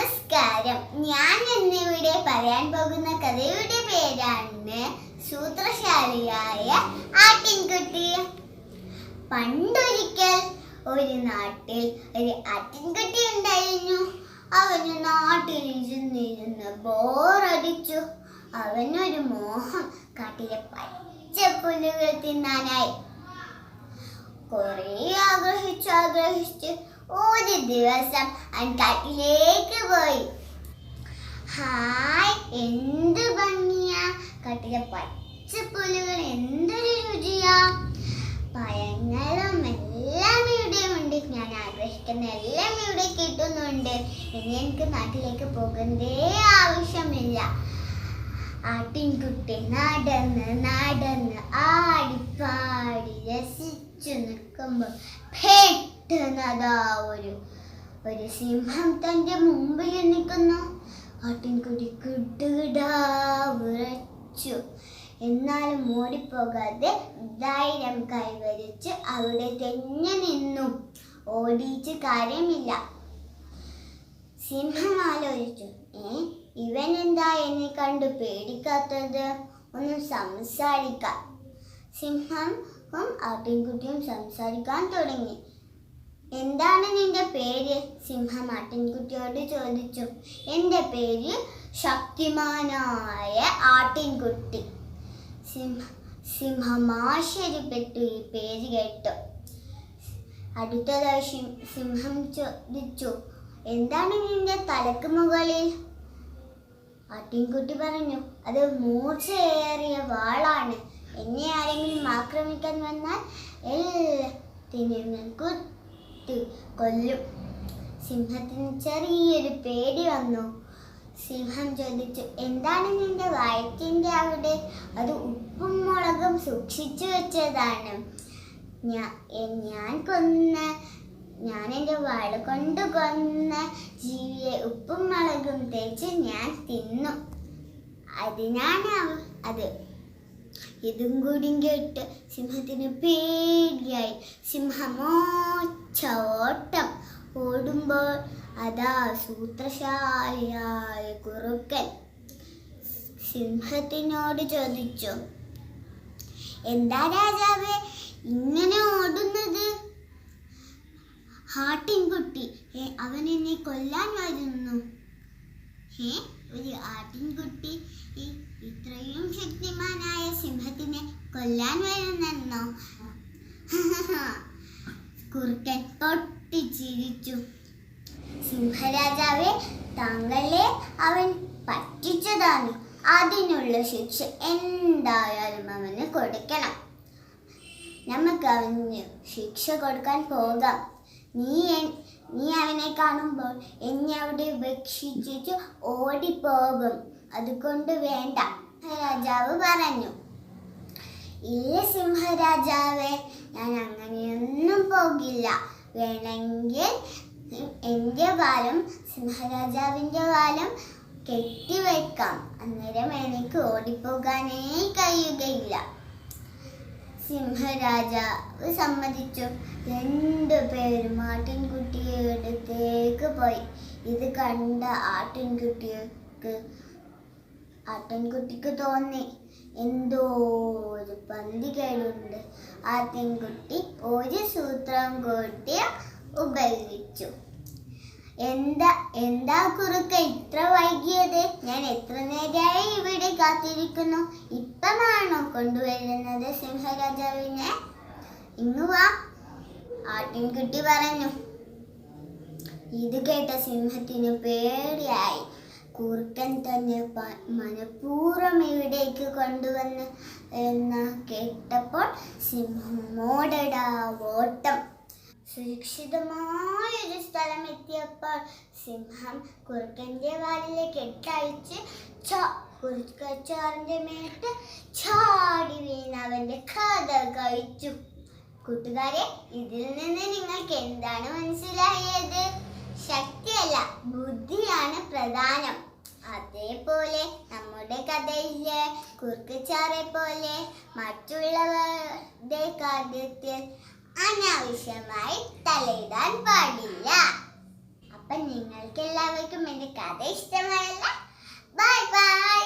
നമസ്കാരം. ഞാൻ ഇന്നിവിടെ പറയാൻ പോകുന്ന കഥയുടെ പേരാണ് സൂത്രശാലിയായ ആട്ടിൻകുട്ടി. പണ്ടൊരിക്കൽ ഒരു നാട്ടിൽ ഒരു ആട്ടിൻകുട്ടി ഉണ്ടായിരുന്നു. അവന് നാട്ടിൽ ഇരുന്നിരുന്ന് ബോറടിച്ചു അവനൊരു മോഹം കാട്ടിലെ പച്ച പുല്ലുകൾ തിന്നാനായി. കുറേ ആഗ്രഹിച്ച് ആഗ്രഹിച്ച് ഒരു ദിവസം കാട്ടിലേക്ക് പോയി. ഹായ് എന്ത് ഭംഗിയാ. കാട്ടിലെ പച്ചപ്പുല്ലുകൾ എന്തൊരു രുചിയാ. പഴങ്ങളും എല്ലാം ഇവിടെ ഉണ്ട്. ഞാൻ ആഗ്രഹിക്കുന്ന എല്ലാം ഇവിടെ കിട്ടുന്നുണ്ട്. ഇനി എനിക്ക് നാട്ടിലേക്ക് പോകുന്നതേ ആവശ്യമില്ല. ആട്ടിൻകുട്ടി നടന്ന് നടന്ന് ആടിപ്പാടി രസിച്ചു നിൽക്കുമ്പോൾ പെട്ടെന്ന് അതാ ഒരു ഒരു സിംഹം തന്റെ മുമ്പിൽ നിൽക്കുന്നു. ആട്ടിൻകുട്ടി കിടുകിടാ വിറച്ചു. എന്നാലും ഓടിപ്പോകാതെ ധൈര്യം കൈവരിച്ച് അവിടെ തെങ്ങി നിന്നു. ഓടിച്ച് കാര്യമില്ല. സിംഹം ആലോചിച്ചു ഏ ഇവൻ എന്താ എന്നെ കണ്ടു പേടിക്കാത്തത്? ഒന്ന് സംസാരിക്കാം സിംഹം ആട്ടിൻകുട്ടിയും സംസാരിക്കാൻ തുടങ്ങി. എന്താണ് നിന്റെ പേര്? സിംഹം ആട്ടിൻകുട്ടിയോട് ചോദിച്ചു. എന്റെ പേര് ശക്തിമാനായ ആട്ടിൻകുട്ടി. സിംഹ സിംഹം ആശ്ചര്യപ്പെട്ടു ഈ പേര് കേട്ടു. അടുത്തതായി സിംഹം ചോദിച്ചു എന്താണ് നിന്റെ തലക്ക് മുകളിൽ? ആട്ടിൻകുട്ടി പറഞ്ഞു അത് മൂർച്ചയേറിയ വാളാണ്. എന്നെ ആരെങ്കിലും ആക്രമിക്കാൻ വന്നാൽ എല്ലാത്തിനും ഞാൻ കുത്തി കൊല്ലും. സിംഹത്തിന് ചെറിയൊരു പേടി വന്നു. സിംഹം ചോദിച്ചു എന്താണ് നിന്റെ വയറ്റിന്റെ അവിടെ? അത് ഉപ്പും മുളകും സൂക്ഷിച്ചു വെച്ചതാണ്. ഞാൻ കൊന്ന ഞാൻ എന്റെ വാൾ കൊണ്ട് കൊന്ന ജീവിയെ ഉപ്പും മുളകും തേച്ച് ഞാൻ തിന്നു. അതിനാണ് അത് ഇതും കൂടി കേട്ട് സിംഹത്തിന് പേടിയായി. സിംഹമോച്ചോട്ടം ഓടുമ്പോൾ അതാ സൂത്രശാലിയായ കുറുക്കൻ സിംഹത്തിനോട് ചോദിച്ചു എന്താ രാജാവേ ഇങ്ങനെ ഓടുന്നത്? ആട്ടിൻകുട്ടി കുട്ടി അവൻ എന്നെ കൊല്ലാൻ വരുന്നു. ഏ ഒരു ആട്ടിൻകുട്ടി ഇത്രയും ശക്തിമാനായ സിംഹത്തിനെ കൊല്ലാൻ വരുന്നെന്നോ? കുറുക്കൻ പൊട്ടിച്ചിരിച്ചു. സിംഹരാജാവെ താങ്കളെ അവൻ പറ്റിച്ചതാണ്. അതിനുള്ള ശിക്ഷ എന്തായാലും അവന് കൊടുക്കണം. നമുക്ക് അവന് ശിക്ഷ കൊടുക്കാൻ പോകാം. നീ നീ അവനെ കാണുമ്പോൾ എന്നെ അവിടെ ഉപേക്ഷിച്ചിട്ട് ഓടിപ്പോകും. അതുകൊണ്ട് വേണ്ട. രാജാവ് പറഞ്ഞു. ഇല്ല സിംഹരാജാവേ ഞാൻ അങ്ങനെയൊന്നും പോകില്ല. വേണമെങ്കിൽ എന്റെ കാലം സിംഹരാജാവിന്റെ കാലം കെട്ടിവെക്കാം. അന്നേരം എനിക്ക് ഓടിപ്പോകാനേ കഴിയുകയില്ല. സിംഹരാജാവ് സമ്മതിച്ചു. രണ്ടുപേരും ആട്ടിൻകുട്ടിയുടെ അടുത്തേക്ക് പോയി. ഇത് കണ്ട ആട്ടിൻകുട്ടിക്ക് ആട്ടിൻകുട്ടിക്ക് തോന്നി. എന്തോ ഒരു പന്തികേടുണ്ട് ആട്ടിൻകുട്ടി ഒരു സൂത്രം കൂട്ടി ഉപയോഗിച്ചു. എന്താ എന്താ കുറുക്ക ഇത്ര വൈകിയത്? ഞാൻ എത്ര നേരമായി ഇവിടെ കാത്തിരിക്കുന്നു? ഇപ്പമാണോ കൊണ്ടുവരുന്നത് സിംഹരാജാവിനെ? ഇന്ന് വാ. ആട്ടിൻകുട്ടി പറഞ്ഞു. ഇത് കേട്ട സിംഹത്തിന് പേടിയായി. കുറുക്കൻ തന്നെ മനഃപൂർവം ഇവിടേക്ക് കൊണ്ടുവന്ന് എന്ന് കേട്ടപ്പോൾ സിംഹം മോടടാ ഓട്ടം. സുരക്ഷിതമായ ഒരു സ്ഥലം എത്തിയപ്പോൾ സിംഹം കുറുക്കന്റെ വാലിലെ കെട്ടഴിച്ച് കുറുക്കച്ചാറിന്റെ മേട്ട് ചാടി വീണ് അവന്റെ കഥ കഴിച്ചു. കൂട്ടുകാരെ ഇതിൽ നിന്ന് നിങ്ങൾക്ക് എന്താണ് മനസ്സിലായത്? ശക്തിയല്ല ബുദ്ധിയാണ് പ്രധാനം. അതേപോലെ നമ്മുടെ കഥയിലെ കുറുക്കുചാറെ പോലെ മറ്റുള്ളവരുടെ കാര്യത്തിൽ അനാവശ്യമായി തലയിടാൻ പാടില്ല. അപ്പം നിങ്ങൾക്ക് എല്ലാവർക്കും എന്റെ കഥ ഇഷ്ടമായല്ല. Bye bye.